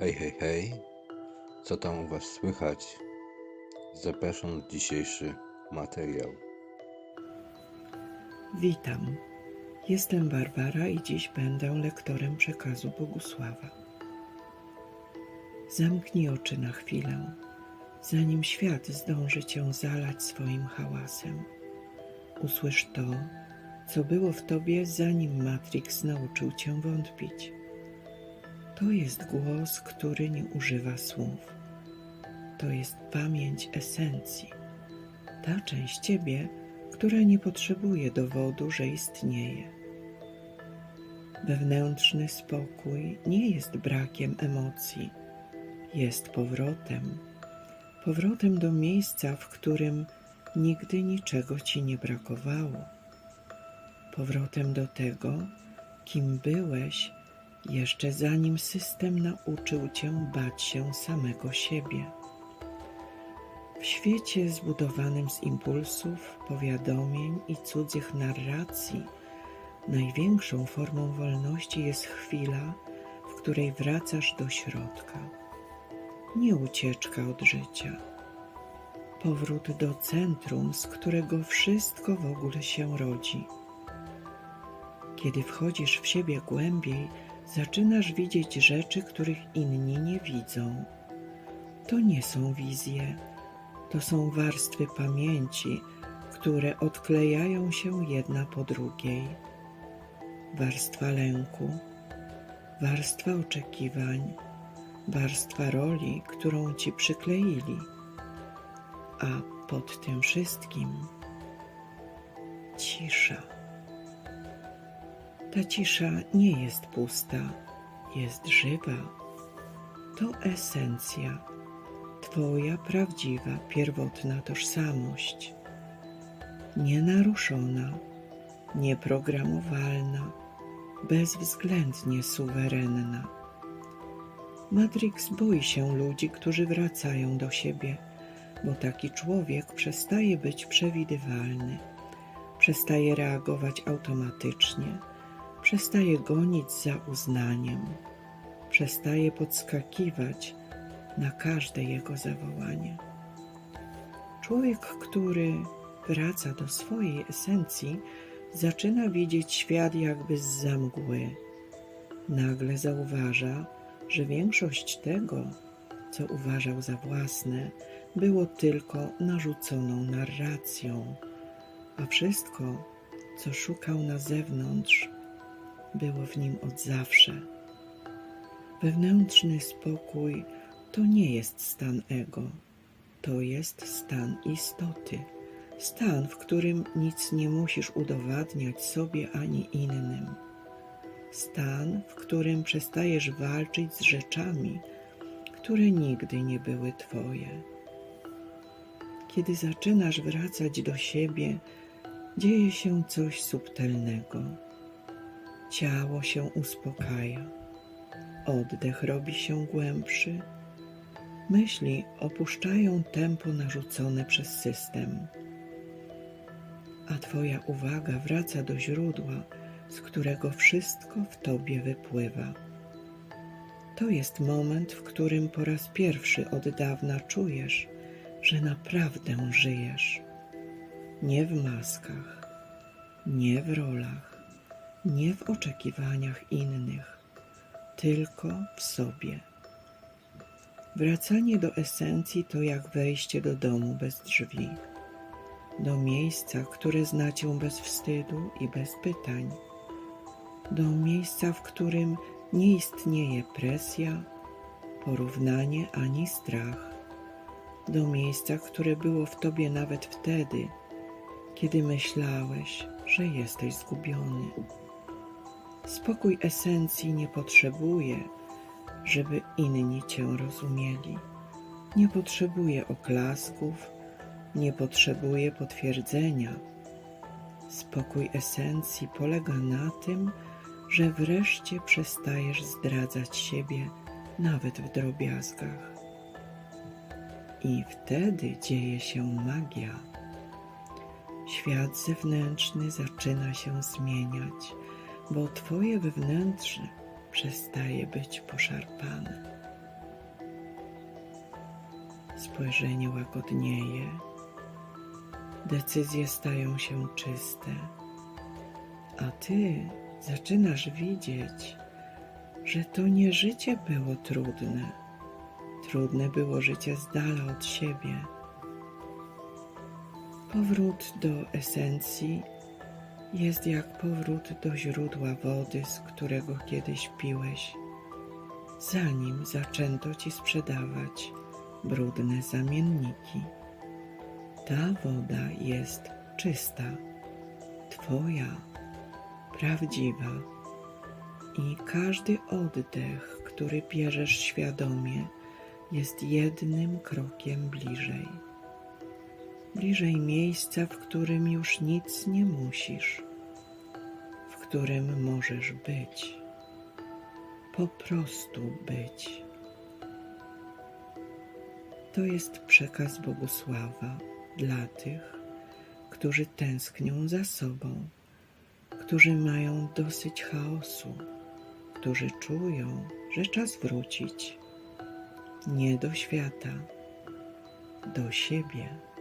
Hej, hej, hej, co tam u Was słychać? Zapraszam na dzisiejszy materiał. Witam. Jestem Barbara i dziś będę lektorem przekazu Bogusława. Zamknij oczy na chwilę, zanim świat zdąży cię zalać swoim hałasem. Usłysz to, co było w tobie, zanim Matrix nauczył cię wątpić. To jest głos, który nie używa słów. To jest pamięć esencji. Ta część ciebie, która nie potrzebuje dowodu, że istnieje. Wewnętrzny spokój nie jest brakiem emocji, jest powrotem. Powrotem do miejsca, w którym nigdy niczego ci nie brakowało. Powrotem do tego, kim byłeś, jeszcze zanim system nauczył cię bać się samego siebie. W świecie zbudowanym z impulsów, powiadomień i cudzych narracji, największą formą wolności jest chwila, w której wracasz do środka. Nie ucieczka od życia. Powrót do centrum, z którego wszystko w ogóle się rodzi. Kiedy wchodzisz w siebie głębiej, zaczynasz widzieć rzeczy, których inni nie widzą. To nie są wizje, to są warstwy pamięci, które odklejają się jedna po drugiej. Warstwa lęku, warstwa oczekiwań, warstwa roli, którą ci przykleili, a pod tym wszystkim cisza. Ta cisza nie jest pusta, jest żywa. To esencja Twoja prawdziwa, pierwotna tożsamość, nienaruszona, nieprogramowalna, bezwzględnie suwerenna. Matrix boi się ludzi, którzy wracają do siebie, bo taki człowiek przestaje być przewidywalny, przestaje reagować automatycznie, przestaje gonić za uznaniem, przestaje podskakiwać na każde jego zawołanie. Człowiek, który wraca do swojej esencji, zaczyna widzieć świat jakby z zamgły. Nagle zauważa, że większość tego, co uważał za własne, było tylko narzuconą narracją, a wszystko, co szukał na zewnątrz, było w nim od zawsze. Wewnętrzny spokój to nie jest stan ego, to jest stan istoty. Stan, w którym nic nie musisz udowadniać sobie ani innym. Stan, w którym przestajesz walczyć z rzeczami, które nigdy nie były Twoje. Kiedy zaczynasz wracać do siebie, dzieje się coś subtelnego. Ciało się uspokaja, oddech robi się głębszy, Myśli opuszczają tempo narzucone przez system, a Twoja uwaga wraca do źródła, z którego wszystko w Tobie wypływa. To jest moment, w którym po raz pierwszy od dawna czujesz, że naprawdę żyjesz. Nie w maskach, nie w rolach, nie w oczekiwaniach innych, tylko w sobie. Wracanie do esencji to jak wejście do domu bez drzwi, do miejsca, które zna cię bez wstydu i bez pytań, do miejsca, w którym nie istnieje presja, porównanie ani strach, do miejsca, które było w tobie nawet wtedy, kiedy myślałeś, że jesteś zgubiony. Spokój esencji nie potrzebuje, żeby inni Cię rozumieli. Nie potrzebuję oklasków, nie potrzebuję potwierdzenia. Spokój esencji polega na tym, że wreszcie przestajesz zdradzać siebie nawet w drobiazgach. I wtedy dzieje się magia. Świat zewnętrzny zaczyna się zmieniać, bo Twoje wewnętrzne przestaje być poszarpane. spojrzenie łagodnieje, decyzje stają się czyste, a ty zaczynasz widzieć, że to nie życie było trudne. Trudne było życie z dala od siebie. Powrót do esencji jest jak powrót do źródła wody, z którego kiedyś piłeś, zanim zaczęto ci sprzedawać brudne zamienniki. Ta woda jest czysta, twoja, prawdziwa i każdy oddech, który bierzesz świadomie, jest jednym krokiem bliżej. Bliżej miejsca, w którym już nic nie musisz, w którym możesz być, po prostu być. To jest przekaz Bogusława dla tych, którzy tęsknią za sobą, którzy mają dosyć chaosu, którzy czują, że czas wrócić nie do świata, do siebie.